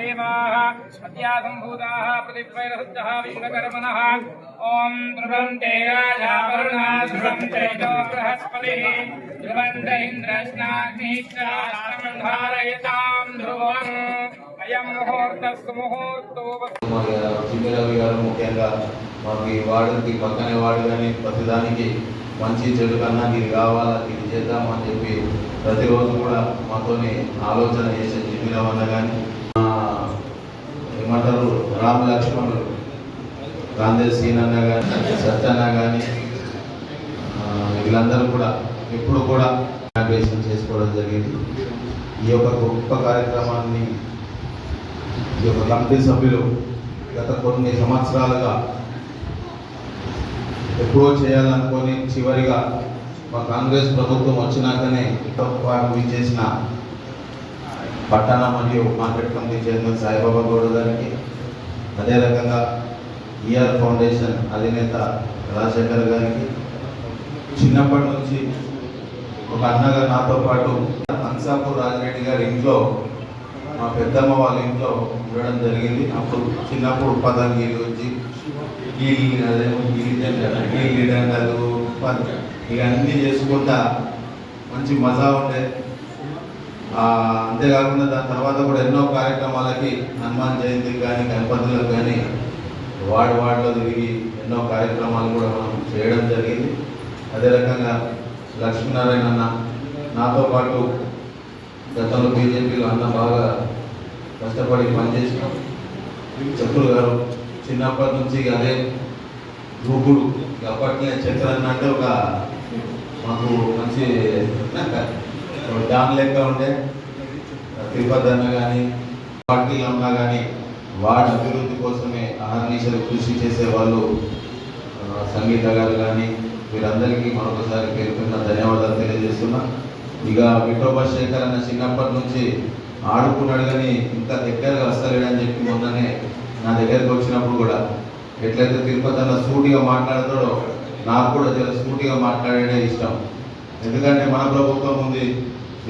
देवाः अद्यासम्भूताः प्रतिद्वैरसज्जः विश्वकर्मणः ॐ ध्रुवन्ते राजावरुणा ध्रुवन्ते च बृहस्पतिः ध्रुवन्त इन्द्रश्नाग्निश्चारयतां ध्रुवम् अयं मुहूर्तः सुमुहूर्तो మరి చిమ్మిరవి గారు ముఖ్యంగా మాకు ఈ వార్డుకి పక్కనే వార్డు కానీ ప్రతిదానికి మంచి చెడు కన్నా ఇది కావాలా ఇది చేద్దామని చెప్పి ప్రతిరోజు కూడా మాతోని ఆలోచన చేసే చిమ్మిరవన్న కానీ ఏమంటారు రామ్ లక్ష్మణులు గాంధీ సీనన్న కానీ సత్యన్న కానీ వీళ్ళందరూ కూడా ఎప్పుడు కూడా ఇనాగ్రేషన్ చేసుకోవడం జరిగింది. ఈ యొక్క గొప్ప కార్యక్రమాన్ని ఈ యొక్క కమిటీ సభ్యులు గత కొన్ని సంవత్సరాలుగా ఎప్పుడో చేయాలనుకొని చివరిగా మా కాంగ్రెస్ ప్రభుత్వం వచ్చినాకనే వారు చేసిన పట్టణ మరియు market committee chairman Saibaba Goud గారికి అదే రకంగా ఈఆర్ ఫౌండేషన్ అధినేత రాజశేఖర్ గారికి చిన్నప్పటి నుంచి ఒక అన్నగా నాతో పాటు హన్సాపూర్ రాజరెడ్డి గారి ఇంట్లో మా పెద్దమ్మ వాళ్ళ ఇంట్లో ఉండడం జరిగింది. అప్పుడు చిన్నప్పుడు పదంగిలు వచ్చి గీలి అదేమో గీలి దండలు గీలి దండలు ఇక అన్నీ చేసుకుంటా మంచి మజా ఉండే అంతేకాకుండా దాని తర్వాత కూడా ఎన్నో కార్యక్రమాలకి హనుమాన్ జయంతికి కానీ గణపతులకు కానీ వార్డు వార్డులో తిరిగి ఎన్నో కార్యక్రమాలు కూడా మనం చేయడం జరిగింది అదే రకంగా లక్ష్మీనారాయణ అన్న నాతో పాటు గతంలో బీజేపీలో అన్న బాగా కష్టపడి పనిచేసినాం చక్రులు గారు చిన్నప్పటి నుంచి ఇక అదే దూకుడు ఇక అప్పట్లో చక్రాన్ని అంటే ఒక మాకు మంచి దాని లెక్క ఉండే తిరుపతి అన్న కానీ పార్టీలు ఉన్నా కానీ వాడి అభివృద్ధి కోసమే అహర్నిశలు కృషి చేసే వాళ్ళు సంగీత గారు కానీ వీరందరికీ మరొకసారి పేరుకున్న ధన్యవాదాలు తెలియజేస్తున్నా. ఇక విఠోబా శేఖర్ అన్న చిన్నప్పటి నుంచి ఆడుకున్నాడు కానీ ఇంకా దగ్గరగా వస్తలేడని చెప్పి మొన్ననే నా దగ్గరికి వచ్చినప్పుడు కూడా ఎట్లయితే తిరుపతి అన్న సూటిగా మాట్లాడతాడో నాకు కూడా చాలా సూటిగా మాట్లాడేదే ఇష్టం. ఎందుకంటే మన ప్రభుత్వం ఉంది.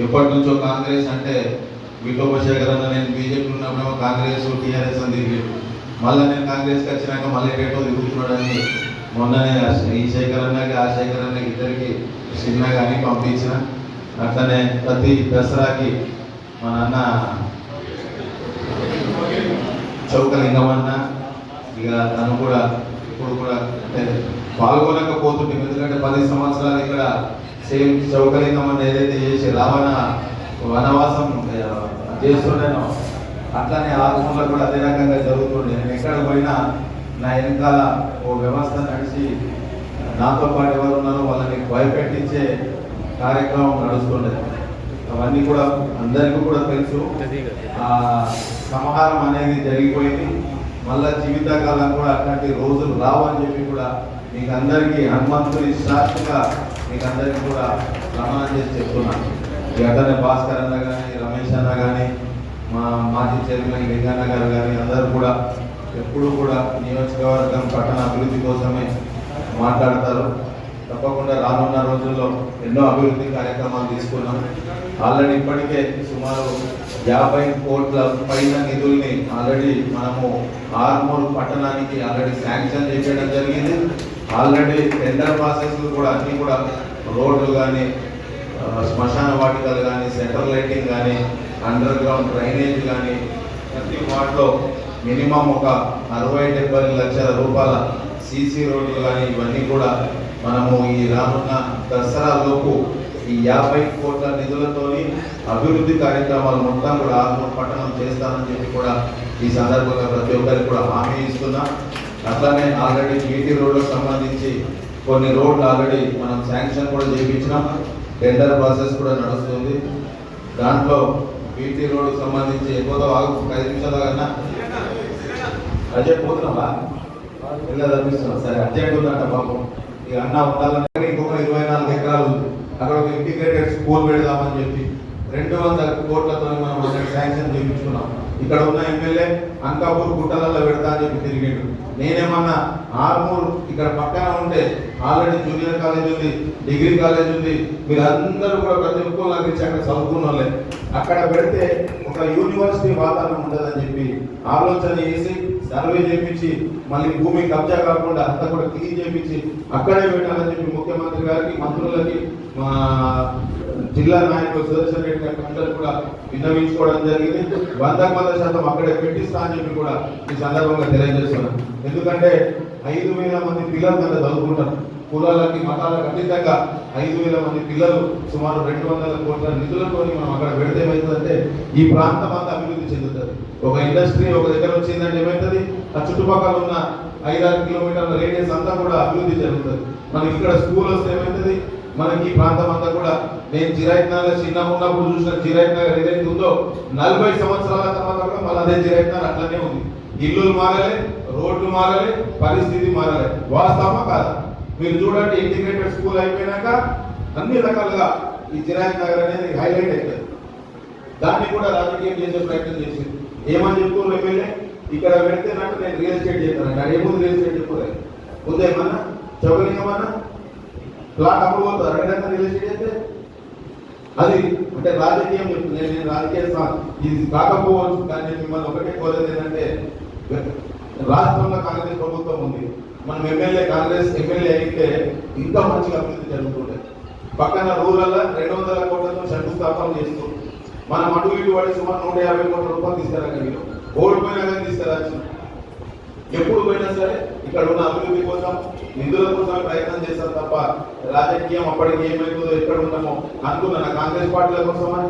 ఎప్పటి నుంచో కాంగ్రెస్ అంటే విఠోపశేఖర్ అన్న నేను బీజేపీ ఉన్నప్పుడేమో కాంగ్రెస్ టీఆర్ఎస్ అని తిరిగాడు. మళ్ళీ నేను కాంగ్రెస్కి వచ్చినాక మళ్ళీ రేటో తిరుగుతున్నాడని మొన్ననే ఈ శేఖర్ అన్నకి ఆ శేఖర్ అన్నకి ఇద్దరికి సినిమా కానీ పంపించిన. అట్లనే ప్రతి దసరాకి మా నాన్న చౌకలింగమన్న ఇక తను కూడా ఇప్పుడు కూడా అంటే పాల్గొనకపోతుంటే ఎందుకంటే పది సంవత్సరాలు ఇక్కడ సేమ్ చౌకలింగమన్న ఏదైతే చేసి రావణ వనవాసం చేస్తుండేనో అట్లానే ఆత్మలో కూడా అదే రకంగా జరుగుతుండే. నేను ఎక్కడ పోయినా నా వెనకాల ఓ వ్యవస్థ నడిచి నాతో పాటు ఎవరు ఉన్నారో వాళ్ళని భయపెట్టించే కార్యక్రమం నడుస్తుండేది అవన్నీ కూడా అందరికీ కూడా తెలుసు. ఆ సంహారం అనేది జరిగిపోయింది. మళ్ళా జీవితకాలం కూడా అట్లాంటి రోజులు రావని చెప్పి కూడా మీకు అందరికీ హనుమంతుని సాక్షిగా మీకు అందరికీ కూడా ప్రమాణం చేసి చెప్తున్నాను ఈ భాస్కర్ అన్న కానీ రమేష్ అన్న కానీ మా మాజీ చైర్మన్ లింగన్న గారు కానీ అందరూ కూడా ఎప్పుడు కూడా నియోజకవర్గం పట్టణ అభివృద్ధి కోసమే మాట్లాడతారు. తప్పకుండా రానున్న రోజుల్లో ఎన్నో అభివృద్ధి కార్యక్రమాలు తీసుకున్నాం. ఆల్రెడీ ఇప్పటికే సుమారు యాభై కోట్ల పైన నిధుల్ని ఆల్రెడీ మనము ఆర్మూర్ పట్టణానికి ఆల్రెడీ శాంక్షన్ చేయడం జరిగింది. ఆల్రెడీ టెండర్ ప్రాసెస్ కూడా అన్నీ కూడా రోడ్లు కానీ శ్మశాన వాటికలు కానీ సెంటర్ లైటింగ్ కానీ అండర్ గ్రౌండ్ డ్రైనేజ్ కానీ ప్రతి వాటిలో మినిమం ఒక అరవై డెబ్బై లక్షల రూపాయల సీసీ రోడ్లు కానీ ఇవన్నీ కూడా మనము ఈ రానున్న దసరాలోపు ఈ యాభై కోట్ల నిధులతోని అభివృద్ధి కార్యక్రమాలు మొత్తం కూడా ఆర్మూర్ పట్టణం చేస్తానని చెప్పి కూడా ఈ సందర్భంగా ప్రతి ఒక్కరికి కూడా హామీ ఇస్తున్నా. అట్లానే ఆల్రెడీ బీటీ రోడ్లకు సంబంధించి కొన్ని రోడ్లు ఆల్రెడీ మనం శాంక్షన్ కూడా చేయించినాం టెండర్ ప్రాసెస్ కూడా నడుస్తుంది. దాంట్లో బీటీ రోడ్కు సంబంధించి ఎక్కువతో ఆగు ఐదు నిమిషాలు కన్నా అజయ్ పోతున్నావా? ఇలా తప్పిస్తున్నా సరే అర్జెంట్ ఉందంట పాపం ఈ అన్న ఉండాలని ఇంకొక ఇరవై నాలుగు ఎకరాలు ఉంది. అక్కడ ఒక ఇంటిగ్రేటెడ్ స్కూల్ పెడదామని చెప్పి రెండు వందల కోట్లతో మనం అక్కడ శాంక్షన్ చేయించుకున్నాం. ఇక్కడ ఉన్న ఎమ్మెల్యే అంకాపూర్ గుట్టలలో పెడతా అని చెప్పి తిరిగాడు. నేనేమన్నా ఆర్మూర్ ఇక్కడ పక్కన ఉంటే ఆల్రెడీ జూనియర్ కాలేజ్ ఉంది డిగ్రీ కాలేజ్ ఉంది మీరందరూ కూడా ప్రతి ఒక్కరు నాకు ఇచ్చి అక్కడ చదువుకున్న వాళ్ళే. అక్కడ పెడితే ఒక ఒక యూనివర్సిటీ వాతావరణం ఉండదని చెప్పి ఆలోచన చేసి సర్వే చేపించి మళ్ళీ భూమి కబ్జా కాకుండా అంతా కూడా క్లీన్ చేపించి అక్కడే పెట్టాలని చెప్పి ముఖ్యమంత్రి గారికి మంత్రులకి మా జిల్లా నాయకులు సుదర్శన్ రెడ్డి గారికి అందరూ కూడా విన్నవించుకోవడం జరిగింది. వందకు వంద శాతం అక్కడే పెట్టిస్తా అని చెప్పి కూడా ఈ సందర్భంగా తెలియజేస్తున్నాను ఎందుకంటే ఐదు వేల మంది పిల్లలు మీద చదువుకుంటారు కులాలకి మతాలకు అతీతంగా ఐదు వేల మంది పిల్లలు సుమారు రెండు వందల కోట్ల నిధులతో మనం అక్కడ పెడితే ఏమవుతుందంటే ఈ ప్రాంతం అంతా ఒక ఇండస్ట్రీ ఒక దగ్గర వచ్చిందంటే ఏమవుతుంది ఆ చుట్టుపక్కల ఉన్న ఐదారు కిలోమీటర్ల రేడియస్ అంతా కూడా అభివృద్ధి జరుగుతుంది మనకి ఇక్కడ స్కూల్ వస్తే ఏమవుతుంది మనకి ఈ ప్రాంతం అంతా కూడా నేను జిరాయిత్ నగర్ చిన్న ఉన్నప్పుడు చూసిన జిరాయిత్ నగర్ ఏదైతే ఉందో నలభై సంవత్సరాల తర్వాత కూడా మళ్ళీ అదే జిరాయిత్ నగర్ అట్లనే ఉంది. ఇల్లులు మారలే రోడ్లు మారలే పరిస్థితి మారలే. వాస్తవమా కాదా? మీరు చూడండి ఇంటిగ్రేటెడ్ స్కూల్ అయిపోయినాక అన్ని రకాలుగా ఈ జిరాయిత్ నగర్ అనేది హైలైట్ అవుతుంది దాన్ని కూడా రాజకీయం చేసే ప్రయత్నం చేసింది. ఏమని చెప్తున్నారు ఎమ్మెల్యే? ఇక్కడ పెడితే నాకు నేను రియల్ ఎస్టేట్ చేస్తాను. అక్కడ ఏముంది రియల్ ఎస్టేట్ చెప్పలేదు ముందు ఏమన్నా? చౌకని ఏమన్నా? ప్లాట్ అప్పుడు పోతారు ఎక్కడైనా రియల్ ఎస్టేట్ చేస్తే? అది అంటే రాజకీయం చెప్తుంది. నేను రాజకీయ ఇది కాకపోవచ్చు కానీ నేను మిమ్మల్ని ఒకటే కోరేది ఏంటంటే రాష్ట్రంలో కాంగ్రెస్ ప్రభుత్వం ఉంది. మనం ఎమ్మెల్యే కాంగ్రెస్ ఎమ్మెల్యే అయితే ఇంకా మంచిగా అభివృద్ధి జరుగుతుండే పక్కన రూరల్ రెండు వందల కోట్లతో శంకుస్థాపన చేస్తూ మనం అటు ఇటు పడి సుమారు నూట యాభై కోట్ల రూపాయలు తీసుకురా మీరు ఓడిపోయినా కానీ తీసుకురాచ్చు ఎప్పుడు పోయినా సరే ఇక్కడ ఉన్న అభివృద్ధి కోసం నిధుల కోసం ప్రయత్నం చేస్తారు తప్ప రాజకీయం అప్పటికి ఏమైతుందో ఎక్కడ ఉన్నామో అనుకున్నా కాంగ్రెస్ పార్టీల కోసమని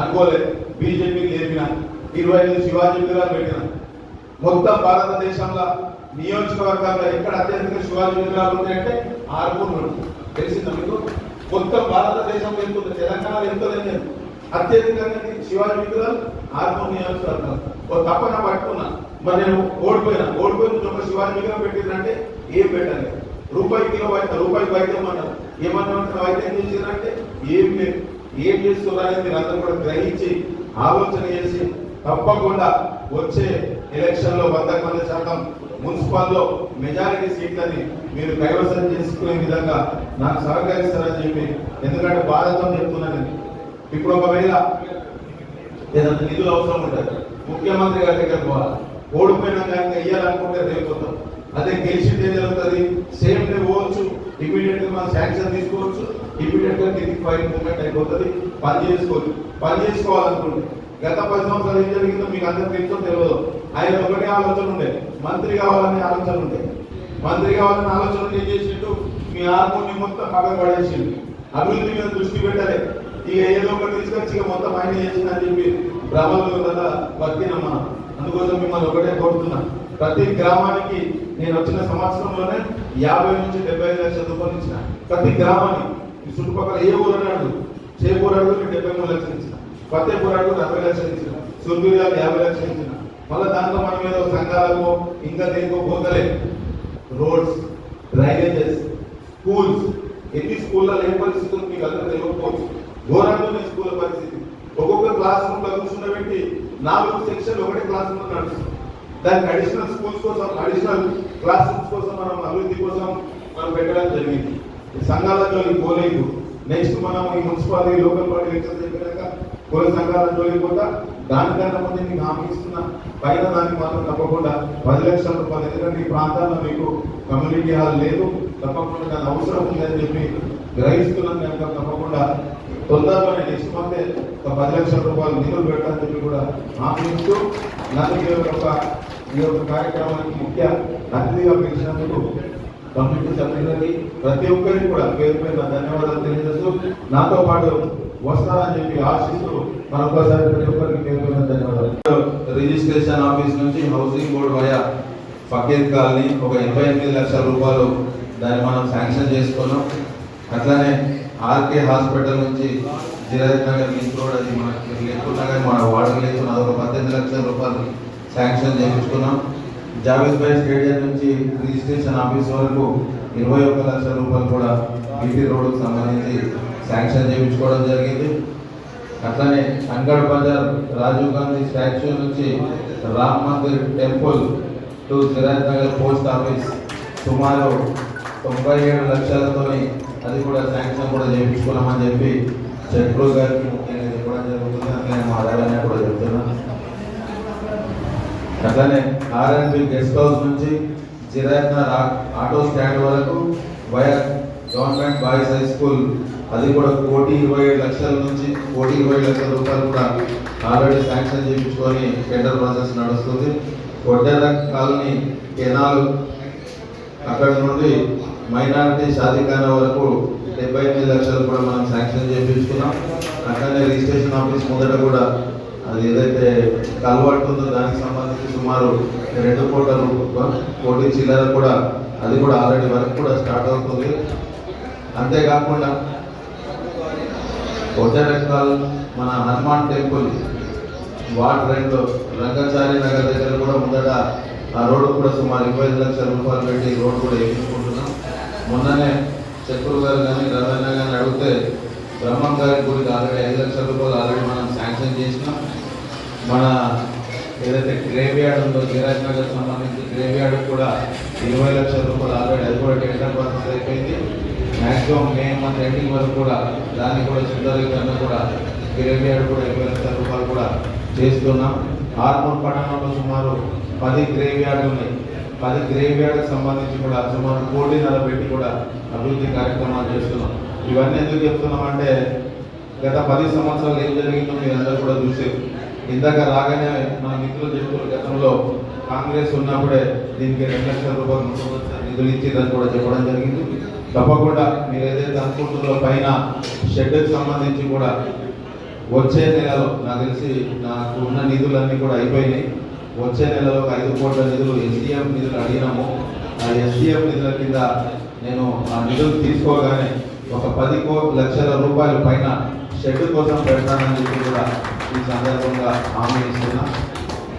అనుకోలేదు బీజేపీకి లేపిన ఇరవై ఐదు శివాజీ విగ్రహాలు పెట్టిన. మొత్తం భారతదేశంలో నియోజకవర్గాల్లో ఎక్కడ అత్యధిక శివాజీ విగ్రహాలు ఉన్నాయంటే ఆర్మూర్ ఉంది. తెలిసిందా మీకు? మొత్తం భారతదేశంలో ఎంత ఉంది తెలంగాణలో ఎంత లేదు అత్యధికంగా శివాజీ విగ్రహాలు ఆత్మ నియోజకవర్గం ఓ తప్పన పట్టుకున్నా. మరి నేను ఓడిపోయినా. ఓడిపోయిన ఒక శివాజీ విగ్రహం పెట్టిందంటే ఏం పెట్టాలి? రూపాయి కిలో వైద్యం రూపాయి వైద్యం అన్నారు ఏమన్నా వైద్యం చేసిందంటే ఏం లేదు. ఏం చేస్తున్నారని మీరు అందరూ కూడా గ్రహించి ఆలోచన చేసి తప్పకుండా వచ్చే ఎలక్షన్లో వంద వందకు వంద శాతం మున్సిపల్లో మెజారిటీ సీట్లని మీరు కైవసం చేసుకునే విధంగా నాకు సహకరిస్తారని చెప్పి ఎందుకంటే భారతం చెప్తున్నాను ఇప్పుడు ఒకవేళ ఏదైనా నిధులు అవసరం ఉంటుంది ముఖ్యమంత్రి గారి దగ్గర పోవాలి. ఓడిపోయినా కానీ వెయ్యాలనుకుంటే రేపుతాం అదే గెలిచింటే జరుగుతుంది సేమ్ డే పోవచ్చు ఇమీడియట్గా మనం శాంక్షన్ తీసుకోవచ్చు ఇమీడియట్గా కిందికి ఫైల్ మూమెంట్ అయిపోతుంది. పని చేసుకోవచ్చు. పని చేసుకోవాలనుకుంటే గత పది సంవత్సరాలు ఏం జరిగిందో మీకు అందరికి తెలుసో తెలియదు ఆయన ఒకటే ఆలోచన ఉండే. మంత్రి కావాలనే ఆలోచన ఉండే. మంత్రి కావాలనే ఆలోచన ఏం చేసిండు? మీ ఆర్మోని మొత్తం పగ పడేసిండు అభివృద్ధి మీద దృష్టి పెట్టాలి. ఇక ఏదో ఒకటి తీసుకొచ్చి ఇక మొత్తం ఆయన చేసిందని చెప్పి భ్రమలు కదా బతికినాం అందుకోసం మిమ్మల్ని ఒకటే కోరుతున్నా. ప్రతి గ్రామానికి నేను వచ్చిన సంవత్సరంలోనే యాభై నుంచి డెబ్బై ఐదు లక్షల రూపాయలు ఇచ్చిన. ప్రతి గ్రామానికి. ఈ చుట్టుపక్కల ఏ ఊరు అన్నాడు చేపూరు నేను డెబ్బై మూడు లక్షలు ఇచ్చిన. ఫతేపూర్ అడుగు డెబ్బై లక్షలు ఇచ్చిన. సుర్బిరియాలు యాభై లక్షలు ఇచ్చిన. మళ్ళీ దాంట్లో మనం ఏదో సంఘాలకు ఇంకా దేనికో పోతలే. Roads drainages schools. ఎన్ని స్కూళ్ళలో ఏం పరిస్థితులు మీకు అందరూ తెలియకపోవచ్చు. ఘోరంగా ఉంది స్కూల్ పరిస్థితి. ఒక్కొక్క క్లాస్ రూమ్లో కూర్చున్నబెట్టి నాలుగు సెక్షన్లు ఒకటే క్లాస్ రూమ్ నడుస్తుంది. దానికి అడిషనల్ స్కూల్స్ కోసం అడిషనల్ క్లాస్ రూమ్స్ కోసం మనం అభివృద్ధి కోసం మనం పెట్టడం జరిగింది. ఈ సంఘాల జోలికి పోలేదు నెక్స్ట్ మనం ఈ మున్సిపాలిటీ లోకల్ పార్టీ ఎలక్షన్ చెప్పినాక కుల సంఘాల జోలికి పోతా దానికన్నా ముందు మీకు హామీ ఇస్తున్నా పైన దానికి మాత్రం తప్పకుండా పది లక్షల రూపాయలు. ఎందుకంటే ఈ ప్రాంతాల్లో మీకు కమ్యూనిటీ హాల్ లేదు తప్పకుండా దాని అవసరం ఉందని చెప్పి గ్రహిస్తున్నాను కనుక తప్పకుండా తొందరలోనే నెక్స్ట్ మంత్ ఒక పది లక్షల రూపాయలు నిధులు పెట్టాలని చెప్పి కూడా ఆశిస్తూ నన్ను ఈ యొక్క ఈ యొక్క కార్యక్రమానికి ముఖ్య అతిథిగా పిలిచినందుకు కమిటీ సభ్యులని ప్రతి ఒక్కరికి కూడా పేరు పేరు నా ధన్యవాదాలు తెలియజేస్తూ నాతో పాటు వస్తారని చెప్పి ఆశిస్తూ మరొకసారి ప్రతి ఒక్కరికి పేరు పేరు ధన్యవాదాలు. రిజిస్ట్రేషన్ ఆఫీస్ నుంచి housing board via Fakir colony ఒక ఎనభై ఎనిమిది లక్షల రూపాయలు దాన్ని మనం శాంక్షన్ చేసుకున్నాం. అట్లానే ఆర్కే హాస్పిటల్ నుంచి జిరాజ్ నగర్ లింక్ రోడ్ అది మనకి లేకుండా కానీ మన వార్డు లేకుండా అదొక పద్దెనిమిది లక్షల రూపాయలు శాంక్షన్ చేయించుకున్నాం. జావేద్ భాయ్ స్టేడియం నుంచి రిజిస్ట్రేషన్ ఆఫీస్ వరకు ఇరవై ఒక్క లక్షల రూపాయలు కూడా బీటీ రోడ్కు సంబంధించి శాంక్షన్ చేయించుకోవడం జరిగింది. అట్లనే అంగడ్ బజార్ రాజీవ్ గాంధీ స్టాచ్యూ నుంచి Ram Mandir temple to Siraj Nagar post office సుమారు తొంభై ఏడు లక్షలతోని అది కూడా శాంక్షన్ కూడా చేయించుకున్నామని చెప్పి చెట్లు గారికి ముఖ్యంగా చెప్పడం జరుగుతుంది. అట్లనే మా అదేవిధంగా కూడా చెప్తున్నా. అట్లనే ఆర్ఎన్బి గెస్ట్ హౌస్ నుంచి చిరాయత్న ఆటో స్టాండ్ వరకు via government boys high school అది కూడా కోటి ఇరవై ఏడు లక్షల నుంచి కోటి ఇరవై ఏడు లక్షల రూపాయలు కూడా ఆల్రెడీ శాంక్షన్ చేయించుకొని టెండర్ ప్రాసెస్ నడుస్తుంది. కొట్టెర కాలనీ కెనాల్ అక్కడ నుండి మైనారిటీ షాదీఖానా వరకు డెబ్బై ఎనిమిది లక్షలు కూడా మనం శాంక్షన్ చేయించుకున్నాం అట్లనే రిజిస్ట్రేషన్ ఆఫీస్ ముందట కూడా అది ఏదైతే కలవాటు ఉందో దానికి సంబంధించి సుమారు రెండు కోట్ల కోటి చిల్లర కూడా అది కూడా ఆల్రెడీ వర్క్ కూడా స్టార్ట్ అవుతుంది. అంతేకాకుండా కొట్టరకాల్ మన హనుమాన్ టెంపుల్ వాటర్ రెండు రంగచారి నగర్ దగ్గర కూడా ముందట ఆ రోడ్డు కూడా సుమారు ఇరవై ఐదు లక్షల రూపాయలు పెట్టి రోడ్డు కూడా వేయించుకుంటున్నాం మొన్ననే చెక్కులు గారు కానీ రవణ కానీ అడిగితే బ్రహ్మం గారి గుడికి ఆల్రెడీ ఐదు లక్షల రూపాయలు ఆల్రెడీ మనం శాంక్షన్ చేసినాం. మన ఏదైతే గ్రేవ్ యార్డ్ ఉందో గిరాజ్ నగర్ సంబంధించి గ్రేవ్ యార్డ్ కూడా ఇరవై లక్షల రూపాయలు ఆల్రెడీ అది కూడా టెండర్ ప్రాసెస్ అయిపోయింది. మ్యాక్సిమం మే మంత్ ఎండింగ్ వరకు కూడా దాన్ని కూడా సిద్ధరీకరణ కూడా గ్రేవ్ యార్డ్ కూడా ఇరవై లక్షల రూపాయలు కూడా చేస్తున్నాం. ఆర్మూర్ పట్టణంలో సుమారు పది గ్రేవ్ ఉన్నాయి. కానీ గ్రేవ్ యార్డ్కి సంబంధించి కూడా సుమారు కోటి పెట్టి కూడా అభివృద్ధి కార్యక్రమాలు చేస్తున్నాం. ఇవన్నీ ఎందుకు చెప్తున్నామంటే గత పది సంవత్సరాలు ఏం జరిగిందో మీరు అందరూ కూడా చూసారు ఇందాక రాగానే నా మిత్రులు చెప్తున్న గతంలో కాంగ్రెస్ ఉన్నప్పుడే దీనికి రెండు లక్షల రూపాయలు ముఖ్యమంత్రి నిధులు ఇచ్చిందని కూడా చెప్పడం జరిగింది. తప్పకుండా మీరు ఏదైతే అనుకుంటున్నారో పైన షెడ్కి సంబంధించి కూడా వచ్చే నెలలో నాకు తెలిసి నాకు ఉన్న నిధులన్నీ కూడా అయిపోయినాయి. వచ్చే నెలలో ఒక ఐదు కోట్ల నిధులు ఎస్డిఎం నిధులు అడిగినాము. ఆ ఎస్డిఎం నిధుల కింద నేను ఆ నిధులు తీసుకోగానే ఒక పది కో లక్షల రూపాయల పైన షెడ్ కోసం పెడతానని చెప్పి కూడా ఈ సందర్భంగా హామీ ఇస్తున్నా.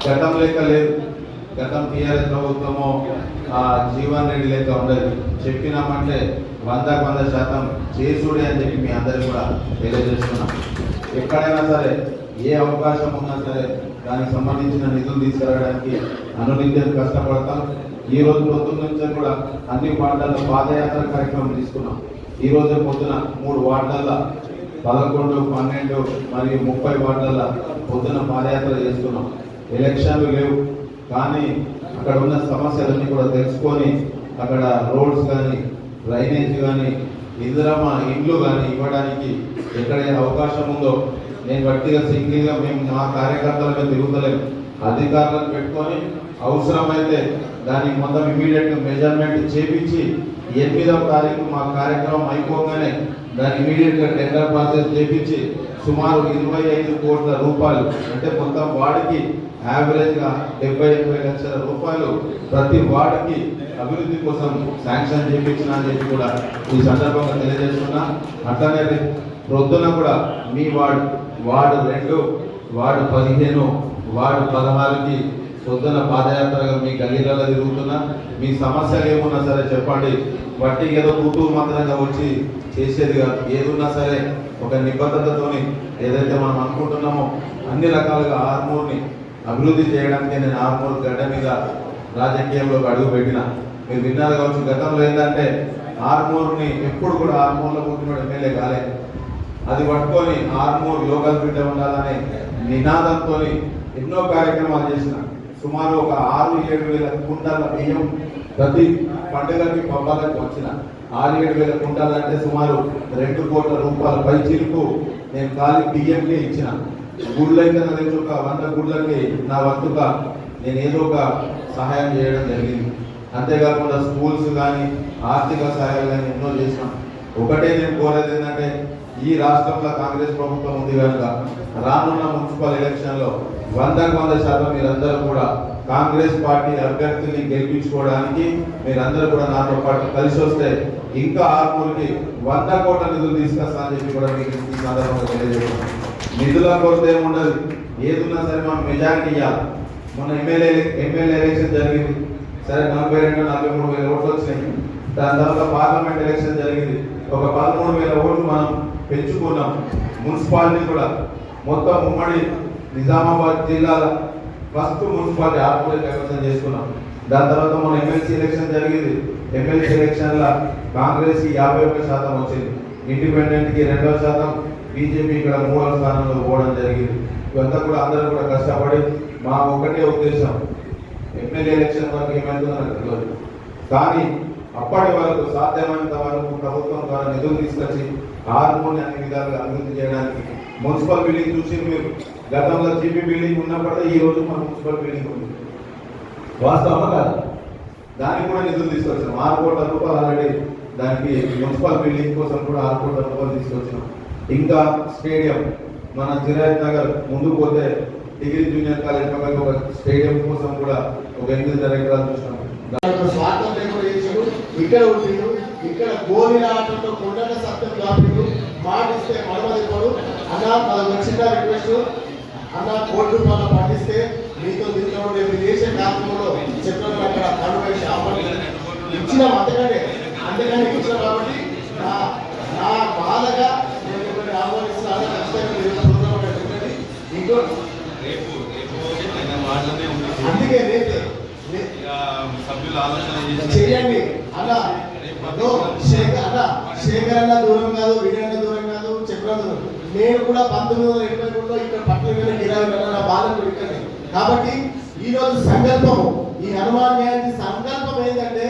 గతం లెక్క లేదు. గతం టీఆర్ఎస్ ప్రభుత్వము ఆ జీవన్ రెడ్డి లెక్క ఉండదు. చెప్పినామంటే వందకు వంద శాతం చేసుడే అని చెప్పి మీ అందరికీ కూడా తెలియజేస్తున్నాం. ఎక్కడైనా సరే ఏ అవకాశం ఉన్నా సరే దానికి సంబంధించిన నిధులు తీసుకురావడానికి అనునిత్యం కష్టపడతాం. ఈ రోజు పొద్దున్న నుంచి కూడా అన్ని వార్డుల్లో పాదయాత్ర కార్యక్రమం తీసుకున్నాం. ఈ రోజు పొద్దున మూడు వార్డుల పదకొండు పన్నెండు మరియు ముప్పై వార్డుల పొద్దున పాదయాత్ర చేస్తున్నాం. ఎలక్షన్లు లేవు కానీ అక్కడ ఉన్న సమస్యలన్నీ కూడా తెలుసుకొని అక్కడ రోడ్స్ కానీ డ్రైనేజ్ కానీ ఇందిరమ్మ ఇండ్లు కానీ ఇవ్వడానికి ఎక్కడైనా అవకాశం ఉందో? నేను గట్టిగా సింగిల్గా మేము మా కార్యకర్తల మీద తిరుగుతలేము అధికారులను పెట్టుకొని అవసరమైతే దానికి మొత్తం ఇమీడియట్గా మెజర్మెంట్ చేపించి ఎనిమిదవ తారీఖు మా కార్యక్రమం అయిపోగానే దాన్ని ఇమీడియట్గా టెండర్ ప్రాసెస్ చేపించి సుమారు ఇరవై ఐదు కోట్ల రూపాయలు అంటే మొత్తం వాడికి యావరేజ్గా డెబ్బై ఎనభై లక్షల రూపాయలు ప్రతి వార్డుకి అభివృద్ధి కోసం శాంక్షన్ చేయించిన అని చెప్పి కూడా ఈ సందర్భంగా తెలియజేస్తున్నా. అట్లనే ప్రొద్దున కూడా మీ వార్డు వార్డు రెండు వార్డు పదిహేను వార్డు పదహారుకి పొద్దున పాదయాత్రగా మీ గల్లీలలో తిరుగుతున్నా. మీ సమస్యలు ఏమున్నా సరే చెప్పండి. బట్టి ఏదో కూతురు మాత్రంగా వచ్చి చేసేది కాదు. ఏదున్నా సరే ఒక నిబద్ధతతోని ఏదైతే మనం అనుకుంటున్నామో అన్ని రకాలుగా ఆర్మూర్ని అభివృద్ధి చేయడానికి నేను ఆర్మూర్ గడ్డ మీద రాజకీయంలోకి అడుగు పెట్టిన. మీరు విన్నారు కావచ్చు గతంలో ఏంటంటే ఆర్మూర్ని ఎప్పుడు కూడా ఆర్మూర్లో పుట్టిన ఎమ్మెల్యే కాలే. అది పట్టుకొని ఆర్మూర్ లోకల్ బిడ్డ ఉండాలనే నినాదంతో ఎన్నో కార్యక్రమాలు చేసిన. సుమారు ఒక ఆరు ఏడు వేల కుంటాల బియ్యం ప్రతి పండుగకి పబ్బాలకు వచ్చిన. ఆరు ఏడు వేల కుంటాలంటే సుమారు రెండు కోట్ల రూపాయల పై చిరుకు నేను ఖాళీ బియ్యంకే ఇచ్చిన. గుళ్ళైతే నా దగ్గర ఒక వంద గుళ్ళకి నా వంతుక నేను ఏదో ఒక సహాయం చేయడం జరిగింది. అంతేకాకుండా స్కూల్స్ కానీ ఆర్థిక సహాయాలు కానీ ఎన్నో చేసినాం. ఒకటే నేను కోరేది ఏంటంటే ఈ రాష్ట్రంలో కాంగ్రెస్ ప్రభుత్వం ఉంది కనుక రానున్న మున్సిపల్ ఎలక్షన్లో వందకు వంద శాతం మీరందరూ కూడా కాంగ్రెస్ పార్టీ అభ్యర్థిని గెలిపించుకోవడానికి మీరందరూ కూడా నాతో పాటు కలిసి వస్తే ఇంకా ఆర్మూర్కి వంద కోట్ల నిధులు తీసుకొస్తా అని చెప్పి కూడా మీకు ఈ సందర్భంగా తెలియజేస్తున్నాను. నిధుల కొరత ఏముండదు. ఏదున్నా సరే మనం మెజారిటీ ఇవ్వాలి మన ఎమ్మెల్యే ఎమ్మెల్యే ఎలక్షన్ జరిగింది. సరే నలభై రెండు నలభై మూడు వేల ఓట్లు వచ్చినాయి. దాని తర్వాత పార్లమెంట్ ఎలక్షన్ జరిగింది. ఒక పదమూడు వేల ఓట్లు మనం పెంచుకున్నాం. మున్సిపాలిటీ కూడా. మొత్తం ఉమ్మడి నిజామాబాద్ జిల్లాల ఫస్ట్ మున్సిపాలిటీ ఆర్మూర్ కైవసం చేసుకున్నాం. దాని తర్వాత మన ఎమ్మెల్సీ ఎలక్షన్ జరిగింది. ఎమ్మెల్సీ ఎలక్షన్ల కాంగ్రెస్ యాభై ఒక్క శాతం వచ్చింది. ఇండిపెండెంట్కి రెండవ శాతం. బీజేపీ ఇక్కడ మూడవ స్థానంలో పోవడం జరిగింది. ఇవంతా కూడా అందరూ కూడా కష్టపడి మా ఒకటే ఉద్దేశం. ఎమ్మెల్యే ఎలక్షన్ వరకు ఏమైందో నాకు తెలియదు. కానీ అప్పటి వరకు సాధ్యమైనంత వరకు ప్రభుత్వం ద్వారా నిధులు తీసుకొచ్చి హార్మోని అన్ని విధాలుగా అభివృద్ధి చేయడానికి మున్సిపల్ బిల్డింగ్ చూసి మీరు. గతంలో జీపీ బిల్డింగ్ ఉన్నప్పటికీ ఈ రోజు మన మున్సిపల్ బిల్డింగ్ ఉంది. వాస్తవమా కాదు? దానికి కూడా నిధులు తీసుకొచ్చాం ఆరు కోట్ల రూపాయలు ఆల్రెడీ దానికి మున్సిపల్ బిల్డింగ్ కోసం కూడా ఆరు కోట్ల రూపాయలు తీసుకొచ్చినాం. ఇంకా స్టేడియం మన జిరాజ్ నగర్ ముందు పోతే డిగ్రీ జూనియర్ కాలేజ్ పక్కన ఒక స్టేడియం కోసం కూడా ఒక ఎనిమిది ఎకరాలు చూసినాం. స్వార్థం లేకుండా చేసిండు ఇక్కడ ఉండిండు ఇక్కడ గోలి ఆటంలో కొండల సత్యం కాపిండు మాటిస్తే మడమదిపోడు అన్న మన చిన్న రిక్వెస్ట్ అన్న కోటి రూపాయలు పాటిస్తే మీతో అందుకే రేపే సభ్యులు ఆలోచన చేయండి అలా అలా శేఖర్ అన్న దూరం కాదు వీరన్న దూరం కాదు చక్ర దూరం. నేను కూడా పంతొమ్మిది వందల ఎనభై మూడులో ఇక్కడ పట్టణ ఇరవై నా బాధలు ఇక్కడే కాబట్టి ఈ రోజు సంకల్పము ఈ హనుమాన్ జయంతి సంకల్పం ఏంటంటే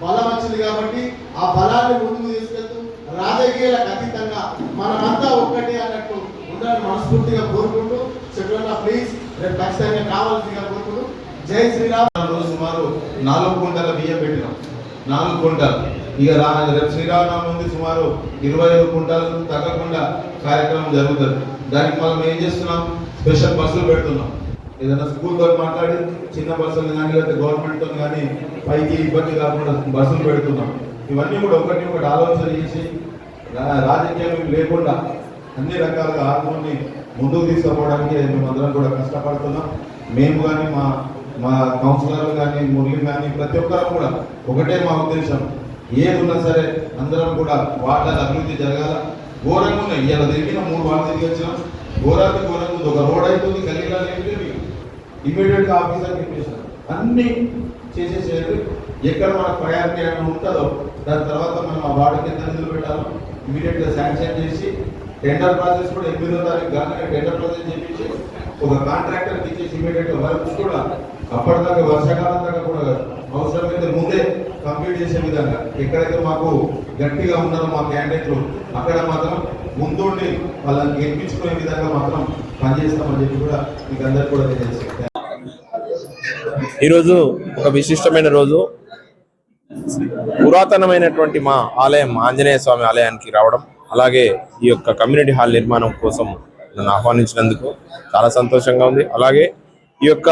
బలం వచ్చింది కాబట్టి ఆ బలాన్ని ముందుకు తీసుకెళ్తూ రాజకీయాలకు అతీతంగా మనమంతా ఒక్కటే అన్నట్టు ఉండాలని మనస్ఫూర్తిగా కోరుకుంటూ చక్రన్న ప్లీజ్ రేపు ఖచ్చితంగా కావాల్సిందిగా కోరుకుంటూ జై శ్రీరామ్. రోజు సుమారు నాలుగు కుంటల బియ్యం పెట్టినాం. నాలుగు కుంటలు ఇక రా రేపు శ్రీరామనవమి ఉంది సుమారు ఇరవై ఐదు కుంటాలు తగ్గకుండా కార్యక్రమం జరుగుతుంది. దానికి మనం ఏం చేస్తున్నాం? స్పెషల్ బస్సులు పెడుతున్నాం. ఏదైనా స్కూల్తో మాట్లాడి చిన్న బస్సులు కానీ లేకపోతే గవర్నమెంట్తో కానీ పైకి ఇబ్బంది కాకుండా బస్సులు పెడుతున్నాం. ఇవన్నీ కూడా ఒకటి ఒకటి ఆలోచన చేసి రా- రాజకీయం లేకుండా అన్ని రకాలుగా హార్మోన్ని ముందుకు తీసుకుపోవడానికి మేమందరం కూడా కష్టపడుతున్నాం. మేము కానీ మా మా కౌన్సిలర్లు కానీ మురళి కానీ ప్రతి ఒక్కరు కూడా ఒకటే మా ఉద్దేశం. ఏమున్నా సరే అందరం కూడా వార్డుల అభివృద్ధి జరగాల. ఘోరంగా ఉన్నాయి. ఇలా తిరిగిన మూడు వార్డు తిరిగి వచ్చినాం. ఘోరానికి ఘోరంగా ఉంది. ఒక రోడ్ అవుతుంది గల్లీలో ఇమీడియట్ ఇమీడియట్గా ఆఫీసర్ చెప్పేసారు అన్నీ చేసేసేది ఎక్కడ మనకు ప్రయారిటీ అని ఉంటుందో దాని తర్వాత మనం ఆ వార్డు ఎంత నిధులు పెట్టాలో ఇమీడియట్ శాంక్షన్ చేసి టెండర్ ప్రాసెస్ కూడా ఎనిమిదో తారీఖు కానీ టెండర్ ప్రాసెస్ చేపించి ఒక కాంట్రాక్టర్ ఇచ్చేసి ఇమీడియట్ వర్క్స్ కూడా అప్పటిదాకా వర్షాకాలం దాకా కూడా అవసరమైతే ముందే కంప్లీట్ చేసే విధంగా ఎక్కడైతే మాకు గట్టిగా ఉన్నారో మా క్యాండిడేట్లు అక్కడ మాత్రం ముందుండి వాళ్ళని గెలిపించుకునే విధంగా మాత్రం పనిచేస్తామని చెప్పి కూడా మీకు అందరికి కూడా తెలియజేస్తాను. ఈరోజు ఒక విశిష్టమైన రోజు. పురాతనమైనటువంటి మా ఆలయం ఆంజనేయ స్వామి ఆలయానికి రావడం. అలాగే ఈ యొక్క కమ్యూనిటీ హాల్ నిర్మాణం కోసం నన్ను ఆహ్వానించినందుకు చాలా సంతోషంగా ఉంది. అలాగే ఈ యొక్క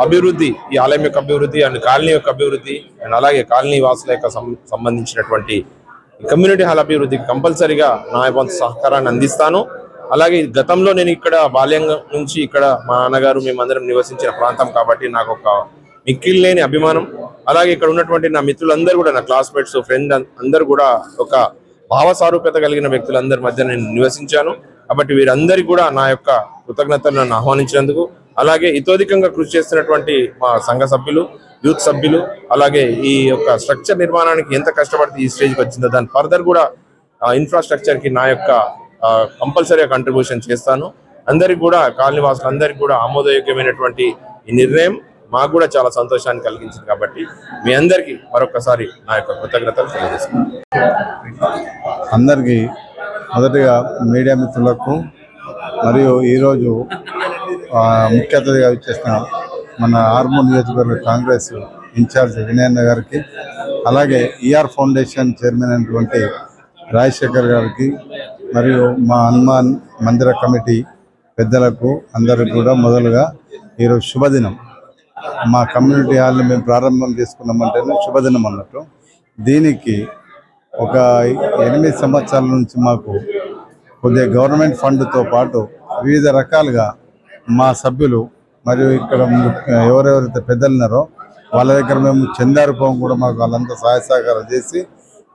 అభివృద్ధి ఈ ఆలయం యొక్క అభివృద్ధి అండ్ కాలనీ యొక్క అభివృద్ధి అండ్ అలాగే కాలనీ వాసుల యొక్క సం- సంబంధించినటువంటి కమ్యూనిటీ హాల్ అభివృద్ధికి కంపల్సరిగా నా వంతు సహకారాన్ని అందిస్తాను. అలాగే గతంలో నేను ఇక్కడ బాల్యం నుంచి ఇక్కడ మా నాన్నగారు మేమందరం నివసించిన ప్రాంతం కాబట్టి నాకు ఒక మిక్కిల్ లేని అభిమానం. అలాగే ఇక్కడ ఉన్నటువంటి నా మిత్రులందరూ కూడా నా క్లాస్మేట్స్ ఫ్రెండ్ అందరూ కూడా ఒక భావ సారూప్యత కలిగిన వ్యక్తులందరి మధ్య నేను నివసించాను. కాబట్టి వీరందరికీ కూడా నా యొక్క కృతజ్ఞతలు నన్ను ఆహ్వానించినందుకు. అలాగే ఇతోధికంగా కృషి చేస్తున్నటువంటి మా సంఘ సభ్యులు యూత్ సభ్యులు అలాగే ఈ యొక్క స్ట్రక్చర్ నిర్మాణానికి ఎంత కష్టపడితే ఈ స్టేజ్కి వచ్చిందో దాని ఫర్దర్ కూడా ఇన్ఫ్రాస్ట్రక్చర్కి నా యొక్క కంపల్సరీగా కంట్రిబ్యూషన్ చేస్తాను. అందరికి కూడా కాలనీ వాసులందరికీ కూడా ఆమోదయోగ్యమైనటువంటి ఈ నిర్ణయం. మాకు కూడా చాలా సంతోషాన్ని కలిగించింది కాబట్టి మీ అందరికీ మరొకసారి నా యొక్క కృతజ్ఞతలు తెలియజేస్తున్నాను. అందరికీ మొదటిగా మీడియా మిత్రులకు మరియు ఈరోజు ముఖ్య అతిథిగా ఇచ్చేసిన మన ఆర్మూర్ నియోజకవర్గ కాంగ్రెస్ ఇన్ఛార్జ్ వినయన్న గారికి అలాగే ఈఆర్ ఫౌండేషన్ చైర్మన్ అయినటువంటి రాజశేఖర్ గారికి మరియు మా హనుమాన్ మందిర కమిటీ పెద్దలకు అందరికి కూడా మొదలుగా ఈరోజు శుభదినం. మా కమ్యూనిటీ హాల్ని మేము ప్రారంభం చేసుకున్నామంటేనే శుభదినం అన్నట్టు. దీనికి ఒక ఎనిమిది సంవత్సరాల నుంచి మాకు కొద్దిగా గవర్నమెంట్ ఫండ్తో పాటు వివిధ రకాలుగా మా సభ్యులు మరియు ఇక్కడ ఎవరెవరైతే పెద్దలున్నారో వాళ్ళ దగ్గర మేము చందా రూపం కూడా మాకు వాళ్ళంతా సహాయ సహకారం చేసి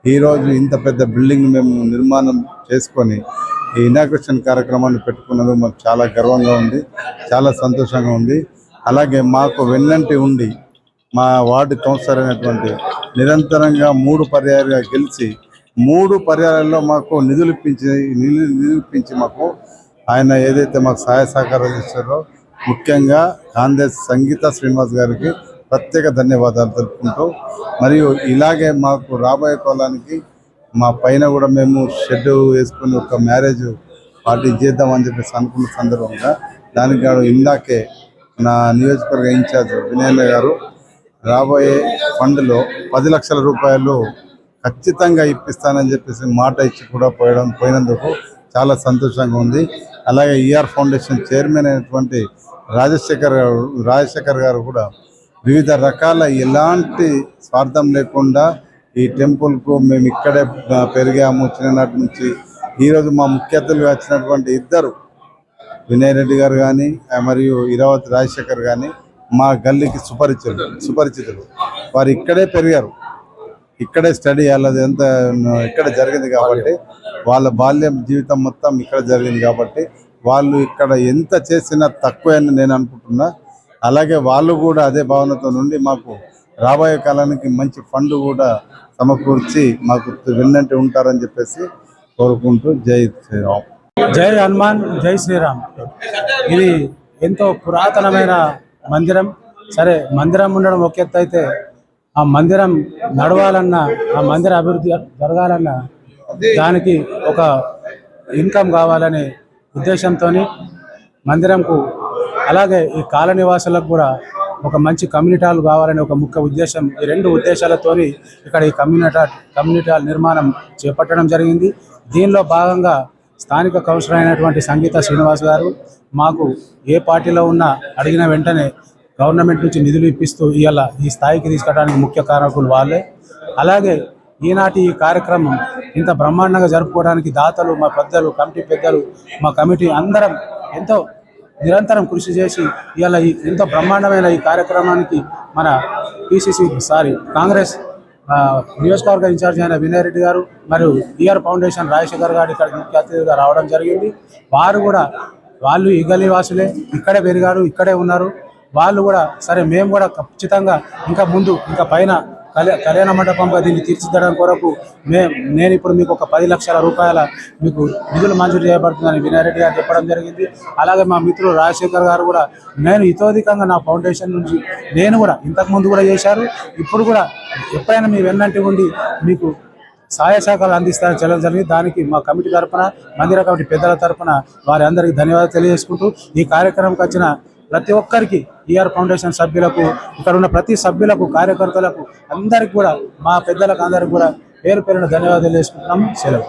ఈరోజు ఇంత పెద్ద బిల్డింగ్ మేము నిర్మాణం చేసుకొని ఈ ఇనాగ్రేషన్ కార్యక్రమాన్ని పెట్టుకున్నందుకు మాకు చాలా గర్వంగా ఉంది చాలా సంతోషంగా ఉంది. అలాగే మాకు వెన్నంటి ఉండి మా వార్డు కౌన్సిలర్ అయినటువంటి నిరంతరంగా మూడు పర్యాయాలుగా గెలిచి మూడు పర్యాయాల్లో మాకు నిధులు ఇప్పించి నిధులు నిధులు ఇప్పించి మాకు ఆయన ఏదైతే మాకు సహాయ సహకారాలు ఇచ్చారో ముఖ్యంగా కాంగ్రెస్ సంగీత శ్రీనివాస్ గారికి ప్రత్యేక ధన్యవాదాలు తెలుపుకుంటూ మరియు ఇలాగే మాకు రాబోయే కాలానికి మా పైన కూడా మేము షెడ్ వేసుకుని ఒక మ్యారేజ్ పార్టీ చేద్దామని చెప్పేసి అనుకున్న సందర్భంగా దానికి ఇందాకే నా నియోజకవర్గ ఇన్ఛార్జ్ వినయన్న గారు రాబోయే ఫండ్లో పది లక్షల రూపాయలు ఖచ్చితంగా ఇప్పిస్తానని చెప్పేసి మాట ఇచ్చి కూడా పోయడం పోయినందుకు చాలా సంతోషంగా ఉంది. అలాగే ఈఆర్ ఫౌండేషన్ చైర్మన్ అయినటువంటి రాజశేఖర్ గారు రాజశేఖర్ గారు కూడా వివిధ రకాల ఎలాంటి స్వార్థం లేకుండా ఈ టెంపుల్కు మేము ఇక్కడే పెరిగాము. చిన్ననాటి నుంచి ఈరోజు మా ముఖ్య అతిథులుగా వచ్చినటువంటి ఇద్దరు వినయ్ రెడ్డి గారు కానీ మరియు ఇరావతి రాజశేఖర్ కానీ మా గల్లీకి సుపరిచితులు సుపరిచితులు. వారు ఇక్కడే పెరిగారు. ఇక్కడే స్టడీ వాళ్ళది ఎంత ఇక్కడ జరిగింది కాబట్టి వాళ్ళ బాల్యం జీవితం మొత్తం ఇక్కడ జరిగింది కాబట్టి వాళ్ళు ఇక్కడ ఎంత చేసినా తక్కువే అని నేను అనుకుంటున్నా. అలాగే వాళ్ళు కూడా అదే భావనతో నుండి మాకు రాబోయే కాలానికి మంచి ఫండ్ కూడా సమకూర్చి మాకు వెన్నంటి ఉంటారని చెప్పేసి కోరుకుంటూ జై శ్రీరామ్. జై హనుమాన్ జై శ్రీరామ్. ఇది ఎంతో పురాతనమైన మందిరం. సరే మందిరం ఉండడం ఒక ఎత్తు అయితే ఆ మందిరం నడవాలన్నా ఆ మందిర అభివృద్ధి జరగాలన్నా దానికి ఒక ఇన్కమ్ కావాలనే ఉద్దేశంతో మందిరంకు అలాగే ఈ కాల నివాసులకు కూడా ఒక మంచి కమ్యూనిటీ హాల్ కావాలని ఒక ముఖ్య ఉద్దేశం. ఈ రెండు ఉద్దేశాలతోని ఇక్కడ ఈ కమ్యూనిటీ కమ్యూనిటీ హాల్ నిర్మాణం చేపట్టడం జరిగింది. దీనిలో భాగంగా స్థానిక కౌన్సిలర్ అయినటువంటి సంగీత శ్రీనివాస్ గారు మాకు ఏ పార్టీలో ఉన్నా అడిగిన వెంటనే గవర్నమెంట్ నుంచి నిధులు ఇప్పిస్తూ ఇవాళ ఈ స్థాయికి తీసుకురావడానికి ముఖ్య కారకులు వాళ్ళే. అలాగే ఈనాటి ఈ కార్యక్రమం ఇంత బ్రహ్మాండంగా జరుపుకోవడానికి దాతలు మా పెద్దలు కమిటీ పెద్దలు మా కమిటీ అందరం ఎంతో నిరంతరం కృషి చేసి ఇవాళ ఈ ఎంతో బ్రహ్మాండమైన ఈ కార్యక్రమానికి మన పిసిసి సారీ కాంగ్రెస్ నియోజకవర్గ ఇన్ఛార్జ్ అయిన వినయ్ రెడ్డి గారు మరియు ఈఆర్ ఫౌండేషన్ రాజశేఖర్ గారు ఇక్కడ ముఖ్య అతిథిగా రావడం జరిగింది. వారు కూడా వాళ్ళు ఈ గల్లీ వాసులే ఇక్కడే పెరిగారు ఇక్కడే ఉన్నారు. వాళ్ళు కూడా సరే మేము కూడా ఖచ్చితంగా ఇంకా ముందు ఇంకా పైన కళ్యాణ కళ్యాణ మండపంగా దీన్ని తీర్చిదిద్దడం కొరకు మే నేను ఇప్పుడు మీకు ఒక పది లక్షల రూపాయల మీకు నిధులు మంజూరు చేయబడుతుందని వినయరెడ్డి గారు చెప్పడం జరిగింది. అలాగే మా మిత్రుడు రాజశేఖర్ గారు కూడా నేను ఇతోధికంగా నా ఫౌండేషన్ నుంచి నేను కూడా ఇంతకుముందు కూడా చేశారు. ఇప్పుడు కూడా ఎప్పుడైనా మీ వెన్నంటి ఉండి మీకు సహాయ శాఖలు అందిస్తారని చెప్పడం జరిగింది. దానికి మా కమిటీ తరపున మందిర కమిటీ పెద్దల తరఫున వారి అందరికీ ధన్యవాదాలు తెలియజేసుకుంటూ ఈ కార్యక్రమంకి వచ్చిన ప్రతి ఒక్కరికి ఈఆర్ ఫౌండేషన్ సభ్యులకు ఇక్కడ ఉన్న ప్రతి సభ్యులకు కార్యకర్తలకు అందరికి కూడా మా పెద్దలకు అందరికి కూడా పేరు పేరున ధన్యవాదాలు తెలియజేసుకుంటున్నాము సెలవు.